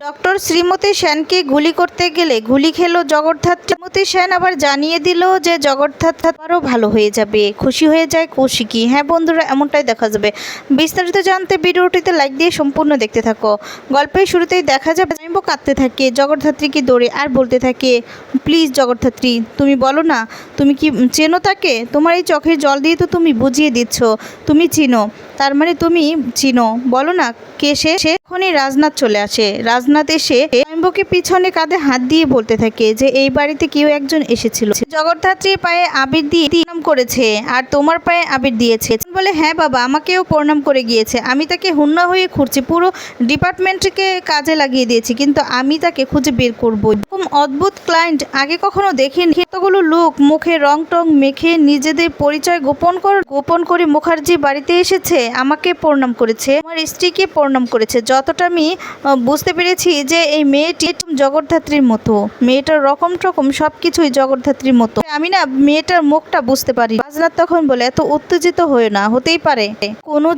Doctor Shrimati সেনকে গুলি করতে গেলে গুলি খেলো জগদ্ধাত শ্রীমতী সেন আবার জানিয়ে দিল যে জগদ্ধাত্রী আরও ভালো হয়ে যাবে, খুশি হয়ে যায় কৌশিকি। হ্যাঁ বন্ধুরা, এমনটাই দেখা যাবে। বিস্তারিত জানতে ভিডিওটিতে লাইক দিয়ে সম্পূর্ণ দেখতে থাকো। গল্পের শুরুতেই দেখা যাবে জাইম্বো কাঁদতে থাকে জগদ্ধাত্রীকে দৌড়ে আর বলতে থাকে, প্লিজ জগদ্ধাত্রী, তুমি বলো না, তুমি কি চেনো তাকে? তোমার এই চোখের জল দিয়ে তো তুমি বুঝিয়ে দিচ্ছ, তুমি চিনো, তার মানে তুমি চিনো। বলো না, কে সে? সেখানে রাজনাথ চলে আসে। রাজনাথ এসে স্বয়ম্ভকে পিছনে কাঁধে হাত দিয়ে বলতে থাকে যে, এই বাড়িতে কেউ একজন এসেছিল। জগদ্ধাত্রীর পায়ে আবির দিয়ে প্রণাম করেছে আর তোমার পায়ে আবির দিয়েছে। বলে হ্যাঁ বাবা, আমাকেও প্রণাম করে গিয়েছে। আমি তাকে হুন্না হয়ে খুঁজছি পুরো ডিপার্টমেন্টকে কাজে লাগিয়ে দিয়েছি, কিন্তু আমি তাকে খুঁজে বের করব। এরকম অদ্ভুত ক্লায়েন্ট আগে কখনো দেখিনি। এতগুলো লোক মুখে রং টং মেখে নিজেদের পরিচয় গোপন কর, গোপন করে মুখার্জি বাড়িতে এসেছে, আমাকে প্রণাম করেছে। আমার স্ত্রীকে প্রণাম করেছে। যতটা আমি বুঝতে পেরেছি যে, এই মেয়েটি জগদ্ধাত্রীর মতো। মেয়েটার রকম টকম সব কিছুই জগদ্ধাত্রীর মতো। আমি না মেয়েটার মুখটা বুঝতে পারি। রাজনাথ তখন বলে, এত উত্তেজিত হয়ে না, হতেই পারে। কোনো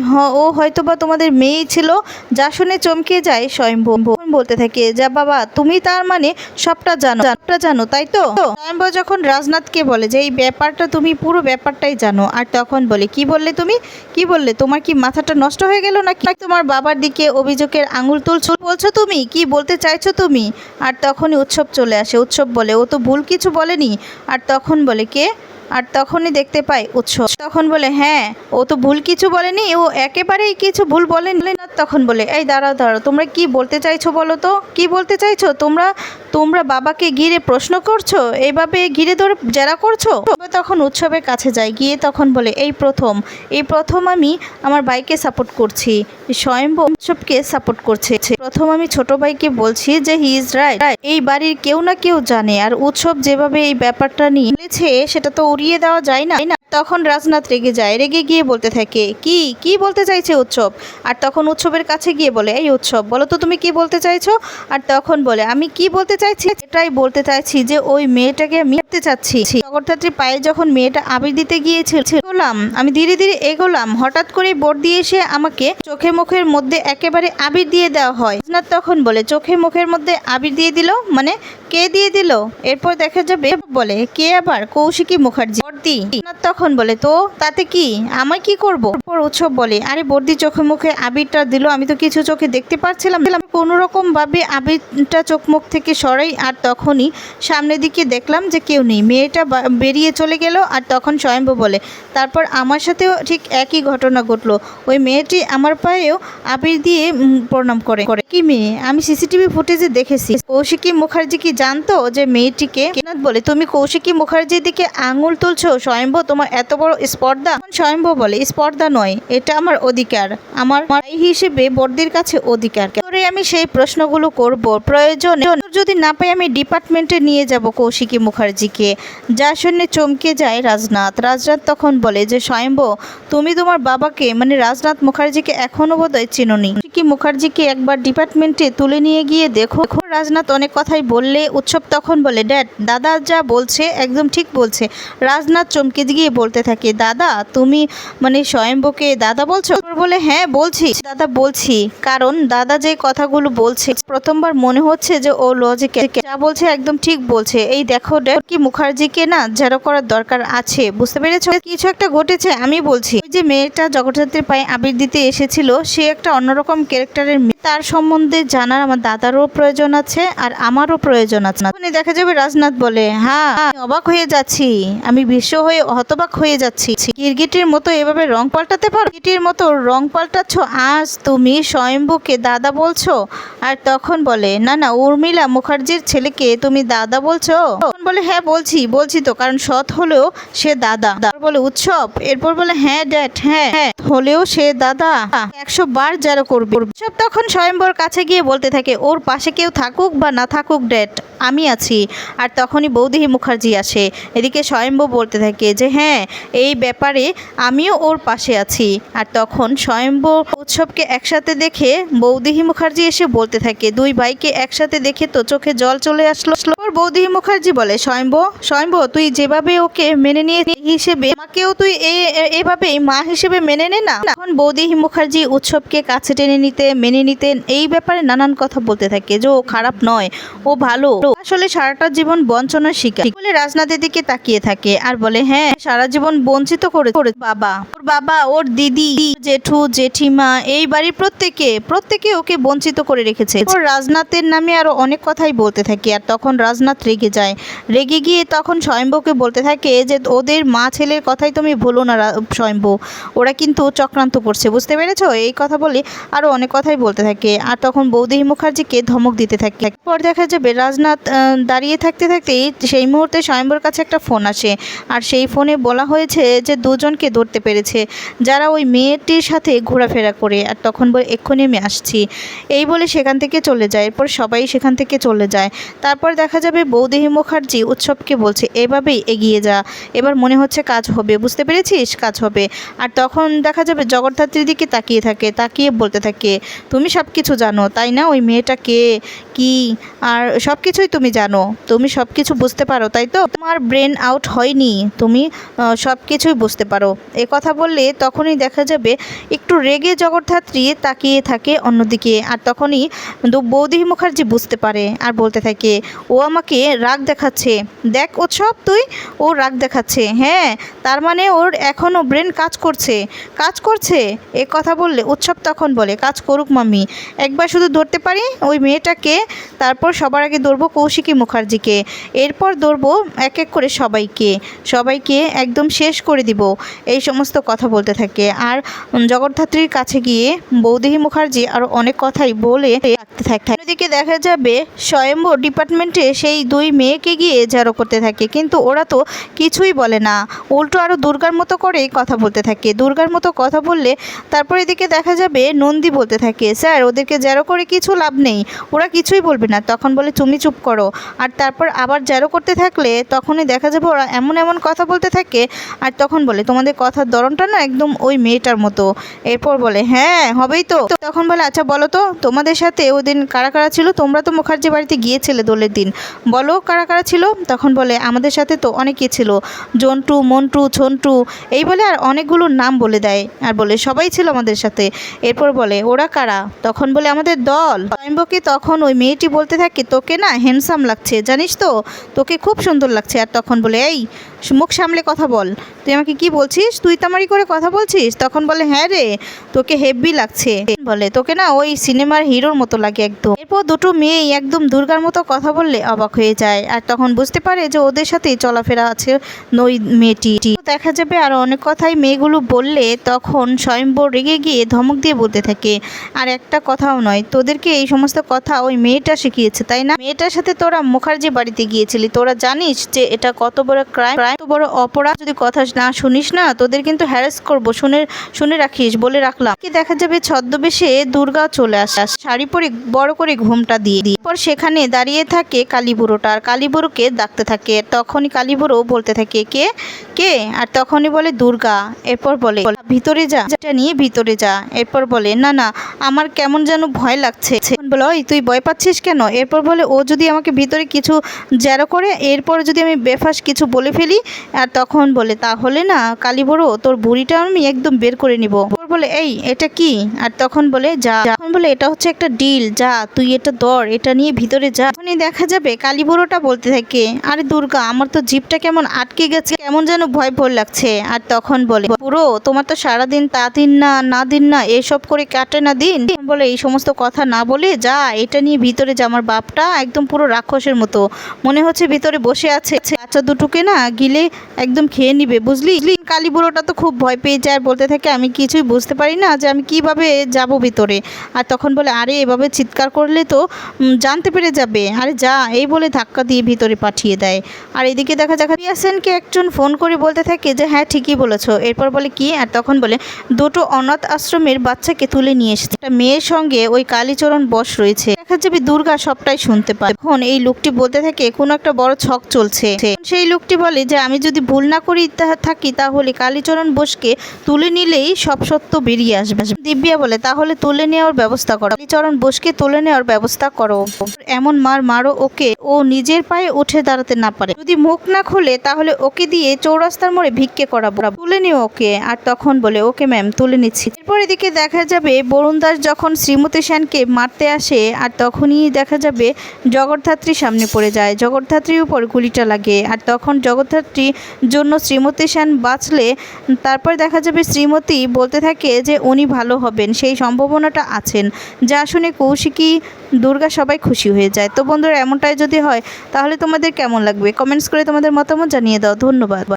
হ- ও হয়তো বা তোমাদের মেয়েই ছিল, যা শুনে চমকে যায় স্বয়ম্ভু। বলতে থাকে, যা বাবা, তুমি তার মানে সবটা জানো সবটা জানো, তাই তো? স্বয়ম্ভু যখন রাজনাথকে বলে যে, এই ব্যাপারটা তুমি, পুরো ব্যাপারটাই জানো। আর তখন বলে, কি বললে তুমি? কি বললে? তোমার কি মাথাটা নষ্ট হয়ে গেল নাকি? তোমার বাবার দিকে অভিযোগের আঙুল তুলছো, বলছো তুমি? কি বলতে চাইছো তুমি? আর তখনই উৎসব চলে আসে। উৎসব বলে, ও তো ভুল কিছু বলেনি। আর তখন বলে কে? আর তখনই দেখতে পাই উৎসব। তখন বলে হ্যাঁ ও তো ভুল কিছু বলেনি, ও একেবারেই কিছু ভুল বলেনি। না তখন বলে, এই দাঁড়াও দাঁড়াও, তোমরা কি বলতে চাইছো বলো তো? কি বলতে চাইছো? তোমরা তোমরা বাবাকে ঘিরে প্রশ্ন করছ? এভাবে ঘিরে ধরে জেরা করছ? তবে তখন উৎসবের কাছে যাই, গিয়ে তখন বলে, এই প্রথম এই প্রথম আমি আমার ভাইকে সাপোর্ট করছি। স্বয়ম্ভু উৎসবকে সাপোর্ট করছে। প্রথম আমি ছোট ভাইকে বলছি যে হি ইজ রাইট এই বাড়ির কেউ না কেউ জানে, আর উৎসব যেভাবে এই ব্যাপারটা নিয়ে সেটা তো উড়িয়ে দেওয়া যায় না? তখন রাজনাথ রেগে যায়। রেগে গিয়ে বলতে থাকে, কি কি বলতে চাইছে উৎসব? আর তখন উৎসবের কাছে গিয়ে বলে, এই উৎসব, বলো তো তুমি কি বলতে চাইছো? আর তখন বলে, আমি কি বলতে চাইছি? এটাই বলতে চাইছি যে ওই মেয়েটাকে আমি মারতে চাচ্ছি। জগদ্ধাত্রীর পায়ে যখন মেয়েটা আবির দিতে গিয়েছিল আমি ধীরে ধীরে এগোলাম। হঠাৎ করে বোর্ড দিয়ে এসে আমাকে চোখে মুখের মধ্যে একেবারে আবির দিয়ে দেওয়া হয়। রাজনাথ তখন বলে, চোখে মুখের মধ্যে আবির দিয়ে দিল? মানে কে দিয়ে দিল? এরপর দেখা যাবে বলে, কে আবার? কৌশিকী মুখার্জি। বর্দি তখন বলে, তো তাতে কি? আমি কি করব? এরপর উৎসব বলে, আরে বর্দি চোখে মুখে আবিরটা দিল। আমি তো কিছু চোখে দেখতে পাচ্ছিলাম কোনো রকম ভাবে আবিরটা চোখ মুখ থেকে সরাই আর তখনই সামনের দিকে দেখলাম যে কেউ নেই। মেয়েটা বেরিয়ে চলে গেল আর তখন স্বয়ম্ভু বলে, তারপর আমার সাথেও ঠিক একই ঘটনা ঘটলো। ওই মেয়েটি আমার পায়েও আবির দিয়ে প্রণাম করে। করে কি মেয়ে? আমি সিসিটিভি ফুটেজে দেখেছি। কৌশিকী মুখার্জি কি জানতো যে মেয়েটিকে? কেনাত বলে, তুমি কৌশিকী মুখার্জির দিকে আঙুল তুলছো? স্বয়ম্ভু, তোমার এত বড় স্পর্ধা? স্বয়ম্ভু বলে, স্পর্ধা নয়, এটা আমার অধিকার। আমার হিসেবে বর্দির কাছে অধিকার। করে আমি সেই প্রশ্নগুলো করব? প্রয়োজনে যদি না পাই আমি ডিপার্টমেন্টে নিয়ে যাব কৌশিকী মুখার্জিকে। যা শুনে চমকে যায় রাজনাথ। রাজনাথ তখন বলে যে, স্বয়ম্ভু, তুমি তোমার বাবাকে মানে রাজনাথ মুখার্জিকে এখনও বোধহয় চিনোনি। কৌশিকী মুখার্জিকে একবার ডিপার্টমেন্টে তুলে নিয়ে গিয়ে দেখো। রাজনাথ অনেক কথাই বললে। উৎসব তখন বলে, ড্যাড, দাদা যা বলছে একদম ঠিক বলছে। রাজনাথ চমকে গিয়ে বলতে থাকে, দাদা, তুমি মানে স্বয়ম্ভুকে দাদা বলছো? বলে হ্যাঁ বলছি। দাদা, বলছি। কারণ দাদা যে কথাগুলো বলছে, প্রথমবার মনে হচ্ছে যে ও লজিকে যা বলছে একদম ঠিক বলছে। এই দেখো কি মুখার্জিকে না জেরো করার দরকার আছে, বুঝতে পেরেছ? কিছু একটা ঘটেছে, আমি বলছি। ওই যে মেয়েটা জগদ্ধাত্রীর পায়ে আবির দিতে এসেছিল, সে একটা অন্যরকম ক্যারেক্টারের তার সম্বন্ধে জানার আমার দাদারও প্রয়োজন আছে আর আমারও প্রয়োজন আছে। দেখা যাবে রাজনাথ বলে হ্যাঁ অবাক হয়ে যাচ্ছি। আমি বিশ্ব হয়ে হতবাক হয়ে যাচ্ছি। গিরগিটির মতো এভাবে রং পাল্টাতে পারো? গিরগিটির মতো রং পাল্টাচ্ছ? আজ তুমি স্বয়ম্ভুকে দাদা বলছো? আর তখন বলে, না না, উর্মিলা মুখার্জির ছেলেকে তুমি দাদা বলছো? বলে হ্যাঁ বলছি বলছি তো। কারণ সৎ হলেও সে দাদা। বলে, উৎসব? এরপর বলে হ্যাঁ ড্যাড হ্যাঁ। হ্যাঁ হলেও সে দাদা একশো বার যারা করবে। উৎসব তখন স্বয়ম্বর কাছে গিয়ে বলতে থাকে, ওর পাশে কেউ থাকুক বা না থাকুক, ড্যাড, আমি আছি। আর তখনই বৌদিহি মুখার্জি আসে। এদিকে স্বয়ম্ভু বলতে থাকে যে হ্যাঁ এই ব্যাপারে আমিও ওর পাশে আছি। আর তখন স্বয়ম্ভু উৎসবকে একসাথে দেখে বৌদিহি মুখার্জি এসে বলতে থাকে, দুই ভাইকে একসাথে দেখে তো চোখে জল চলে আসলো। বৌদিহি মুখার্জি বলে, স্বয়ম্ভ স্বয়ম্ভ, তুই যেভাবে ওকে মেনে নিয়ে হিসেবে আমাকেও তুই এভাবেই মা হিসেবে মেনে নে না? এখন বৌদিহি মুখার্জি উৎসবকে কাছে টেনে নিতে, মেনে নিতে এই ব্যাপারে নানান কথা বলতে থাকে, যে ও খারাপ নয়, ও ভালো। আসলে সারাটা জীবন বঞ্চনার শিকার। বলে রাজনাথের দিকে তাকিয়ে থাকে আর বলে হ্যাঁ সারা জীবন বঞ্চিত করে, বাবা। ওর বাবা, ওর দিদি, জেঠু, জেঠিমা এই বাড়ির প্রত্যেকে প্রত্যেকে ওকে বঞ্চিত করে রেখেছে। রাজনাথের নামে আরও অনেক কথাই বলতে থাকে, আর তখন রাজনাথ রেগে যায়। রেগে গিয়ে তখন স্বয়ম্ভকে বলতে থাকে যে, ওদের মা ছেলের কথাই তুমি ভুলো না স্বয়ম্ভ। ওরা কিন্তু চক্রান্ত করছে, বুঝতে পেরেছ? এই কথা বলে আরও অনেক কথাই বলতে থাকে, আর তখন বৌদিহি মুখার্জিকে ধমক দিতে থাকে। পর দেখা যাবে রাজনাথ দাঁড়িয়ে থাকতে থাকতেই সেই মুহূর্তে স্বয়ম্ভর কাছে একটা ফোন আসে, আর সেই ফোনে বলা হয়েছে যে, দুজনকে ধরতে পেরেছে। যারা ওই মেয়েটির সাথে ঘোরাফেরা করে আর তখন বলে, এক্ষুনি আমি আসছি। এই বলে সেখান থেকে চলে যায়। এরপর সবাই সেখান থেকে চলে যায়। তারপর দেখা যাবে বৌদেহী মুখার্জি উৎসবকে বলছে, এভাবেই এগিয়ে যা। এবার মনে হচ্ছে কাজ হবে। বুঝতে পেরেছিস? কাজ হবে। আর তখন দেখা যাবে জগদ্ধাত্রীর দিকে তাকিয়ে থাকে, তাকিয়ে বলতে থাকে, তুমি সব কিছু জানো, তাই না? ওই মেয়েটা কে? কি? আর সব কিছুই তুমি জানো। তুমি সব কিছু বুঝতে পারো, তাই তো? তোমার ব্রেন আউট হয়নি। তুমি সব কিছুই বুঝতে পারো। এ কথা বললে তখনই দেখা যাবে একটু রেগে জগদ্ধাত্রী তাকিয়ে থাকে অন্যদিকে। আর তখনই বৌদি মুখার্জি বুঝতে পারে আর বলতে থাকে, ও আমাকে রাগ দেখাচ্ছে। দেখ উৎসব তুই, ও রাগ দেখাচ্ছে। হ্যাঁ তার মানে ওর এখনও ব্রেন কাজ করছে। কাজ করছে? এ কথা বললে উৎসব তখন বলে, কাজ করুক মাম্মি। একবার শুধু ধরতে পারি? ওই মেয়েটাকে? তারপর সবার আগে ধরবো কৌশিকী মুখার্জিকে। এরপর ধরবো এক এক করে সবাইকে। সবাইকে একদম শেষ করে দিব। এই সমস্ত কথা বলতে থাকে। আর জগদ্ধাত্রীর কাছে গিয়ে বৌদিহি মুখার্জি আরও অনেক কথাই বলে রাখতে থাকে। অন্যদিকে দেখা যাবে স্বয়ম্ভ ডিপার্টমেন্টে সেই দুই মেয়েকে গিয়ে জারো করতে থাকে, কিন্তু ওরা তো কিছুই বলে না। উল্টো আরও দুর্গার মতো করেই কথা বলতে থাকে। দুর্গার মতো কথা বললে তারপর এদিকে দেখা যাবে নন্দী বলতে থাকে, স্যার, ওদেরকে জারো করে কিছু লাভ নেই। ওরা কিছুই বলবে না। তখন বলে, তুমি চুপ করো। আর তারপর আবার জারো করতে থাকলে তখনই দেখা যাবে ওরা এমন এমন কথা বলতে থাকে, আর তখন বলে, তোমাদের কথার ধরনটা না একদম ওই মেয়েটার মতো। এরপর বলে হ্যাঁ হবেই তো। তখন বলে আচ্ছা বলো তো, তোমাদের সাথে ওই দিন কারা কারা ছিল? তোমরা তো মুখার্জি বাড়িতে গিয়েছিলে দোলের দিন। বলো কারা কারা ছিল? তখন বলে, আমাদের সাথে তো অনেকে ছিল। জন্টু, মন্টু, ছন্টু। এই বলে আর অনেকগুলো নাম বলে দেয় আর বলে, সবাই ছিল আমাদের সাথে। এরপর বলে, ওরা কারা? তখন বলে, আমাদের দল। স্বয়ম্ভকে তখন ওই মেয়েটি বলতে থাকে, তোকে না হ্যান্ডসাম লাগছে, জানিস তো? তোকে খুব সুন্দর লাগছে। আর তখন বলে, এই, মুখ সামলে কথা বল। তুই আমাকে কি বলছিস? তুই তামারি করে কথা বলছিস? তখন বলে হ্যাঁ রে, তোকে হেভি লাগছে। বলে, তোকে না ওই সিনেমার হিরোর মতো লাগে একদম। এরপর দুটো মেয়েই একদম দুর্গার মতো কথা বললে অবাক হয়ে যায়। আর তখন বুঝতে পারে যে ওদের সাথেই চলাফেরা আছে ওই মেয়েটি। দেখা যাবে আর অনেক কথাই মেয়েগুলো বললে তখন স্বয়ম্বর রেগে গিয়ে ধমক দিয়ে বলতে থাকে, আর একটা কথাও নয়, তোদেরকে এই সমস্ত কথা ওই মেয়েটা শিখিয়েছে, তাই না? মেয়েটার সাথে তোরা মুখার্জি বাড়িতে গিয়েছিলি, তোরা জানিস যে এটা কত বড় ক্রাইম কত বড় অপরাধ। যদি কথা না শুনিস না, তোদের কিন্তু হ্যারাস করব, শুনে শুনে রাখিস, বলে রাখলাম। দেখা যাবে ছদ্মবেশে দুর্গা চলে আসা। শাড়ি পরে বড় করে ঘুমটা দিয়ে দিই। পর সেখানে দাঁড়িয়ে থাকে কালীবুড়োটা আর কালীবুড়োকে ডাকতে থাকে। তখনই কালীবুড়ো বলতে থাকে, কে? কে? আর তখনই বলে, দুর্গা। এরপর বলে, ভিতরে যা। যেটা নিয়ে ভিতরে যা। এরপর বলে, না না, আমার কেমন যেন ভয় লাগছে। বলে, ওই, তুই ভয় পাচ্ছিস কেন? এরপর বলে, ও যদি আমাকে ভিতরে কিছু জ্যারো করে, এরপর যদি আমি বেফাস কিছু বলে ফেলি। আর তখন বলে, তাহলে না কালী বড়ো তোর বুড়িটা আমি একদম বের করে নিব। বলে, এই এটা কি? আর তখন বলে, যা। তখন বলে, এটা হচ্ছে একটা ডিল। যা, তুই এটা দর এটা নিয়ে ভিতরে যা। তখনই দেখা যাবে কালী বুড়োটা বলতে থাকে, আরে দুর্গা, আমার তো জিপটা কেমন আটকে গেছে, কেমন যেন ভয় ভয় লাগছে। আর তখন বলে বুড়ো তোমার তো সারাদিন তা দিন না না দিন না, এসব করে কাটে না দিন? বলে এই সমস্ত কথা না বলে যা, এটা নিয়ে ভিতরে যা, আমার বাপটা একদম পুরো রাক্ষসের মতো। মনে হচ্ছে ভিতরে বসে আছে। বাচ্চা দুটোকে না গিলে একদম খেয়ে নিবে, বুঝলি? কালী বুড়োটা তো খুব ভয় পেয়ে যায়, বলতে থাকে, আমি কিছুই বুঝতে পারি না যে আমি কীভাবে যাব ভিতরে। আর তখন বলে, আরে, এভাবে চিৎকার করলে তো জানতে পেরে যাবে। আরে, যা। এই বলে ধাক্কা দিয়ে ভিতরে পাঠিয়ে দেয়। আর এদিকে দেখা যাক ইয়াসেনকে একজন ফোন করে বলতে থাকে যে হ্যাঁ ঠিকই বলেছ। এরপর বলে, কি? আর তখন বলে, দুটো অনাথ আশ্রমের বাচ্চাকে তুলে নিয়ে এসেছে। একটা মেয়ের সঙ্গে ওই কালীচরণ বস রয়েছে। দেখা যাবে দুর্গা সবটাই শুনতে পায়। এখন এই লোকটি বলতে থাকে, কোনো একটা বড় ছক চলছে। সেই লোকটি বলে যে, আমি যদি ভুল না করি থাকি, তাহলে কালীচরণ বসকে তুলে নিলেই সব সত্য বেরিয়ে আসবে। দিব্যা বলে, তাহলে তুলে নেওয়ার ব্যবস্থা করো। কালীচরণ বসকে তুলে নেওয়ার ব্যবস্থা করো। এমন মার মারো ওকে, ও নিজের পায়ে উঠে দাঁড়াতে না পারে। যদি মুখ না খুলে, তাহলে ওকে দিয়ে চৌরাস্তার মোড়ে ভিক্ষে করাবো। তুলে নিও ওকে, আর তখন বলে, ওকে ম্যাম, তুলে নিচ্ছি। এরপর এদিকে দেখা যাবে, বরুণ দাস যখন শ্রীমতী সেনকে মারতে আসে, আর তখনই দেখা যাবে, জগদ্ধাত্রী সামনে পড়ে যায়। জগদ্ধাত্রীর উপর গুলিটা লাগে, আর তখন জগদ্ধাত্রীর জন্য শ্রীমতী সেন বাঁচলে, তারপর দেখা যাবে শ্রীমতী বলতে থাকে যে, উনি ভালো হবেন, সেই সম্ভাবনাটা আছেন। যা শুনে কৌশিকী দুর্গা সবাই খুশি হয়ে যায়। তো বন্ধুরা, এমনটাই যদি হয়, তাহলে তোমাদের কেমন লাগবে? কমেন্টস করে তোমাদের মতামত জানিয়ে দাও। ধন্যবাদ।